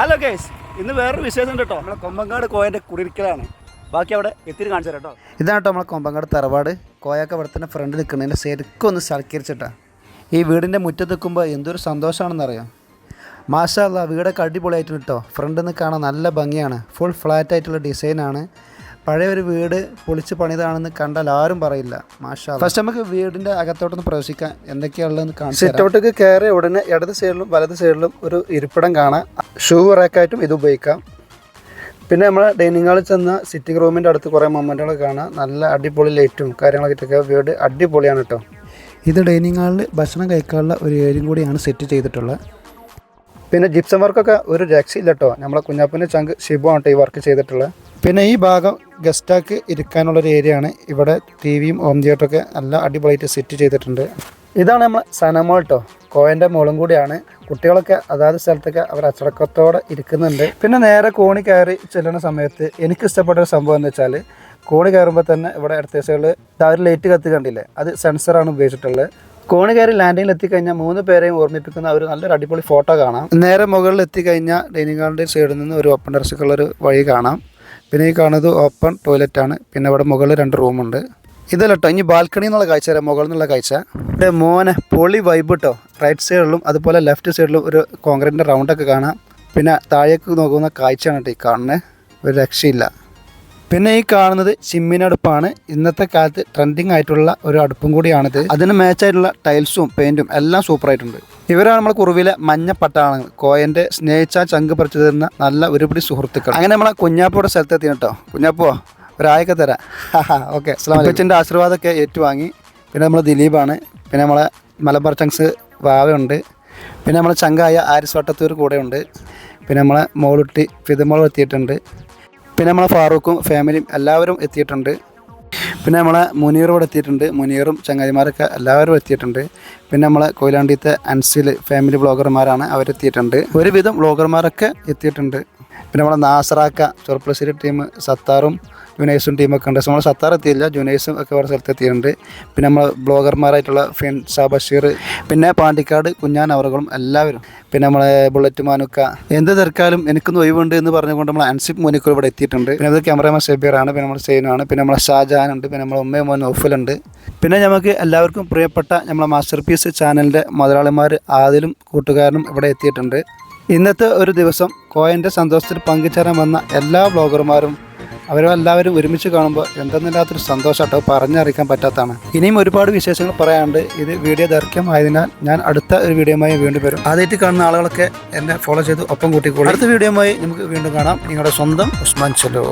Hello guys ഇന്ന് വേറൊരു വിശേഷം കേട്ടോ. നമ്മളെ കൊമ്പങ്കാട് കോയന്റെ കുടിരിക്കലാണ് ബാക്കി അവിടെ എത്തിരി കാണിച്ചു തരാം കേട്ടോ. ഇതാണ് കേട്ടോ നമ്മളെ കൊമ്പങ്ങാട് തറവാട്. കോയൊക്കെ ഇവിടെ തന്നെ ഫ്രണ്ട് നിൽക്കുന്നതിന്റെ ശരിക്കും ഒന്ന് സൽക്കരിച്ചിട്ടാ. ഈ വീടിന്റെ മുറ്റത്ത് നിൽക്കുമ്പോൾ എന്തൊരു സന്തോഷമാണെന്നറിയാം? മാഷാല്ല വീടൊക്കെ അടിപൊളിയായിട്ടുണ്ട് കേട്ടോ. ഫ്രണ്ടിൽ നിന്ന് കാണാൻ നല്ല ഭംഗിയാണ്. ഫുൾ ഫ്ലാറ്റ് ആയിട്ടുള്ള ഡിസൈനാണ് പഴയ ഒരു വീട് പൊളിച്ച് പണിതാണെന്ന് കണ്ടാൽ ആരും പറയില്ല. മാഷാ ഫസ്റ്റ് നമുക്ക് വീടിന്റെ അകത്തോട്ടൊന്ന് പ്രവേശിക്കാം. എന്തൊക്കെയാണുള്ളതെന്ന് കാണാം സിറ്റ് ഔട്ടൊക്കെ കയറി ഉടനെ ഇടത് സൈഡിലും വലത് സൈഡിലും ഒരു ഇരിപ്പിടം കാണാം. ഷൂ റാക്കായിട്ടും ഇത് ഉപയോഗിക്കാം. പിന്നെ നമ്മൾ ഡൈനിങ് ഹാളിൽ ചെന്ന സിറ്റിംഗ് റൂമിന്റെ അടുത്ത് കുറേ മൊമെന്റുകൾ കാണാം. നല്ല അടിപൊളി ലൈറ്റും കാര്യങ്ങളൊക്കെ വീട് അടിപൊളിയാണ് കേട്ടോ. ഇത് ഡൈനിങ് ഹാളിൽ ഭക്ഷണം കഴിക്കാനുള്ള ഒരു ഏരിയയും കൂടിയാണ് സെറ്റ് ചെയ്തിട്ടുള്ളത്. പിന്നെ ജിപ്സം വർക്കൊക്കെ ഒരു രക്ഷയില്ല കേട്ടോ നമ്മളെ കുഞ്ഞാപ്പന്റെ ചങ്ക് ഷിബു ആണ് കേട്ടോ ഈ വർക്ക് ചെയ്തിട്ടുള്ളത്. പിന്നെ ഈ ഭാഗം ഗസ്റ്റാക്ക് ഇരിക്കാനുള്ള ഒരു ഏരിയ ആണ്. ഇവിടെ ടി വിയും ഹോം തിയേറ്ററൊക്കെ നല്ല അടിപൊളിയായിട്ട് സെറ്റ് ചെയ്തിട്ടുണ്ട്. ഇതാണ് നമ്മൾ സനമോൾ കേട്ടോ കോയന്റെ മോളും കൂടിയാണ്. കുട്ടികളൊക്കെ അതാത് സ്ഥലത്തൊക്കെ അവർ അച്ചടക്കത്തോടെ ഇരിക്കുന്നുണ്ട്. പിന്നെ നേരെ കോണി കയറി ചെല്ലുന്ന സമയത്ത് എനിക്ക് ഇഷ്ടപ്പെട്ട ഒരു സംഭവം എന്ന് വെച്ചാൽ കോണി കയറുമ്പോൾ തന്നെ ഇവിടെ അടുത്ത ദിവസങ്ങളിൽ ആ ഒരു ലൈറ്റ് കത്തി കണ്ടില്ലേ? അത് സെൻസറാണ് ഉപയോഗിച്ചിട്ടുള്ളത്. കോണി കയറി ലാൻഡിങ്ങിൽ എത്തിക്കഴിഞ്ഞാൽ മൂന്ന് പേരെയും ഓർമ്മിപ്പിക്കുന്ന ഒരു നല്ലൊരു അടിപൊളി ഫോട്ടോ കാണാം. നേരെ മുകളിൽ എത്തിക്കഴിഞ്ഞാൽ ഡൈനിങ് ഹാളിന്റെ സൈഡിൽ നിന്ന് ഒരു ഓപ്പൺ ടെറസിക്കുള്ള ഒരു വഴി കാണാം. പിന്നെ ഈ കാണുന്നത് ഓപ്പൺ ടോയ്ലറ്റ് ആണ്. പിന്നെ അവിടെ മുകളിൽ രണ്ട് റൂമുണ്ട് ഇതല്ല കേട്ടോ ഇനി ബാൽക്കണി എന്നുള്ള കാഴ്ച തരാം മുകളിൽ നിന്നുള്ള കാഴ്ച. ഇവിടെ മോനെ പൊളി വൈബ് കേട്ടോ റൈറ്റ് സൈഡിലും അതുപോലെ ലെഫ്റ്റ് സൈഡിലും ഒരു കോൺക്രീറ്റിന്റെ റൗണ്ടൊക്കെ കാണാം. പിന്നെ താഴേക്ക് നോക്കുന്ന കാഴ്ചയാണ് കേട്ടോ ഈ കാണുന്നത് ഒരു രക്ഷയില്ല. പിന്നെ ഈ കാണുന്നത് ചിമ്മിനടുപ്പാണ് ഇന്നത്തെ കാലത്ത് ട്രെൻഡിങ് ആയിട്ടുള്ള ഒരു അടുപ്പും കൂടിയാണിത്. അതിന് മാച്ചായിട്ടുള്ള ടൈൽസും പെയിന്റും എല്ലാം സൂപ്പർ ആയിട്ടുണ്ട്. ഇവരാണ് നമ്മളെ കുറുവിലെ പട്ടാളങ്ങൾ. കോയന്റെ സ്നേഹിച്ച ചങ്ക് പറിച്ചു തരുന്ന നല്ല ഒരുപിടി സുഹൃത്തുക്കൾ. അങ്ങനെ നമ്മളെ കുഞ്ഞാപ്പോടെ സ്ഥലത്തെത്തി കേട്ടോ കുഞ്ഞാപ്പോ ഒരായൊക്കെ തരാം. ഓക്കെ അച്ഛന്റെ ആശീർവാദമൊക്കെ ഏറ്റുവാങ്ങി. പിന്നെ നമ്മൾ ദിലീപാണ്. പിന്നെ നമ്മളെ മലബാർ ചങ്സ് വാവയുണ്ട്. പിന്നെ നമ്മളെ ചങ്കായ ആരിസ് വട്ടത്തൂർ കൂടെയുണ്ട്. പിന്നെ നമ്മളെ മോളുട്ടി ഫിതമോൾ എത്തിയിട്ടുണ്ട്. പിന്നെ നമ്മളെ ഫാറൂഖും ഫാമിലിയും എല്ലാവരും എത്തിയിട്ടുണ്ട്. പിന്നെ നമ്മളെ മുനീറും ഇവിടെ എത്തിയിട്ടുണ്ട്. മുനീറും ചങ്ങാതിമാരൊക്കെ എല്ലാവരും എത്തിയിട്ടുണ്ട്. പിന്നെ നമ്മളെ കൊയിലാണ്ടിത്തെ അൻസിൽ ഫാമിലി ബ്ലോഗർമാരാണ് അവരെത്തിയിട്ടുണ്ട്. ഒരുവിധം ബ്ലോഗർമാരൊക്കെ എത്തിയിട്ടുണ്ട്. പിന്നെ നമ്മുടെ നാസറാക്ക ചെറുപ്പശ്ശേരി ടീം സത്താറും ജുനൈസും ടീമൊക്കെ ഉണ്ട്. നമ്മൾ സത്താർ എത്തിയില്ല. ജുനൈസും ഒക്കെ വേറെ സ്ഥലത്ത് എത്തിയിട്ടുണ്ട്. പിന്നെ നമ്മൾ ബ്ലോഗർമാരായിട്ടുള്ള ഫിൻസ ബഷീർ പിന്നെ പാണ്ടിക്കാട് കുഞ്ഞാൻ അവറുകളും എല്ലാവരും. പിന്നെ നമ്മളെ ബുള്ളറ്റ് മാനുക്ക. എന്ത് തിരക്കാലും എനിക്കൊന്ന് ഒഴിവുണ്ട് എന്ന് പറഞ്ഞുകൊണ്ട് നമ്മൾ അൻസിപ്പ് മോനിക്കൂർ ഇവിടെ എത്തിയിട്ടുണ്ട്. പിന്നെ അത് ക്യാമറമാൻ ഷബീറാണ് പിന്നെ നമ്മുടെ സെയിനാണ് പിന്നെ നമ്മളെ ഷാജഹാൻ ഉണ്ട് പിന്നെ നമ്മളെ ഉമ്മയും മോൻ ഓഫിലുണ്ട് പിന്നെ നമുക്ക് എല്ലാവർക്കും പ്രിയപ്പെട്ട നമ്മളെ മാസ്റ്റർ പീസ് ചാനലിന്റെ മുതലാളിമാർ ആദിലും കൂട്ടുകാരനും ഇവിടെ എത്തിയിട്ടുണ്ട്. ഇന്നത്തെ ഒരു ദിവസം കോയന്റെ സന്തോഷത്തിൽ പങ്കുചേരാൻ വന്ന എല്ലാ ബ്ലോഗർമാരും അവരെല്ലാവരും ഒരുമിച്ച് കാണുമ്പോൾ എന്തെന്നില്ലാത്തൊരു സന്തോഷം കേട്ടോ പറഞ്ഞറിയിക്കാൻ പറ്റാത്തതാണ്. ഇനിയും ഒരുപാട് വിശേഷങ്ങൾ പറയാനുണ്ട്. ഇത് വീഡിയോ ദൈർഘ്യമായതിനാൽ ഞാൻ അടുത്ത ഒരു വീഡിയോയുമായി വീണ്ടും വരും. ആദ്യമായിട്ട് കാണുന്ന ആളുകളൊക്കെ എന്നെ ഫോളോ ചെയ്ത് ഒപ്പം കൂട്ടിക്കോളും. അടുത്ത വീഡിയോയുമായി നമുക്ക് വീണ്ടും കാണാം. നിങ്ങളുടെ സ്വന്തം ഉസ്മാൻ ചെലോ